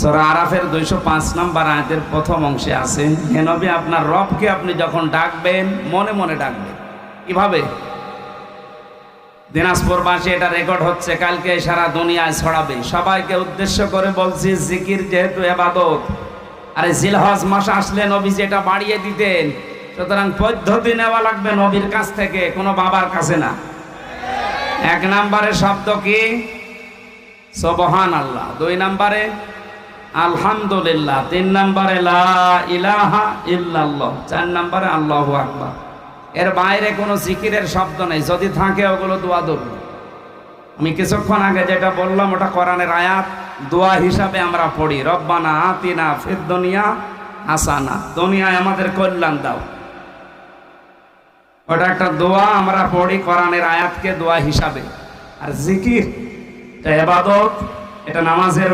সরা আরাফের দুইশো পাঁচ নাম্বার আয়াতের প্রথম অংশে আছে, হে নবী, আপনার রবকে আপনি যখন ডাকবেন, মনে মনে ডাকবেন। কীভাবে? দিনাজপুর দিনাজপুরবাসী, এটা রেকর্ড হচ্ছে, কালকে সারা দুনিয়ায় ছড়াবে। সবাইকে উদ্দেশ্য করে বলছি, জিকির যেহেতু এবাদত, আরে জিলহজ মাস আসলে নবী যেটা বাড়িয়ে দিতেন, সুতরাং পদ্ধতি নেওয়া লাগবে নবীর কাছ থেকে, কোনো বাবার কাছে না। এক নম্বরে শব্দ কি? সবহান আল্লাহ দুই নম্বরে আলহামদুলিল্লাহ। তিন নম্বরে ইলাহা ইল্লাল্লাহ। চার নম্বরে, আল্লাহু আকবার। এর বাইরে কোনো জিকিরের শব্দ নেই। যদি থাকে, ওগুলো দোয়া ধরবে আমি কিছুক্ষণ আগে যেটা বললাম, ওটা কোরআনের আয়াত। দোয়া হিসাবে আমরা পড়ি, রব্বানা আতিনা ফির দুনিয়া হাসানা। দুনিয়ায় আমাদের কল্যাণ দাও। ওটা একটা দোয়া, আমরা পড়ি কোরআনের আয়াতকে দোয়া হিসাবে। আর জিকির, এটা এবাদত, এটা নামাজের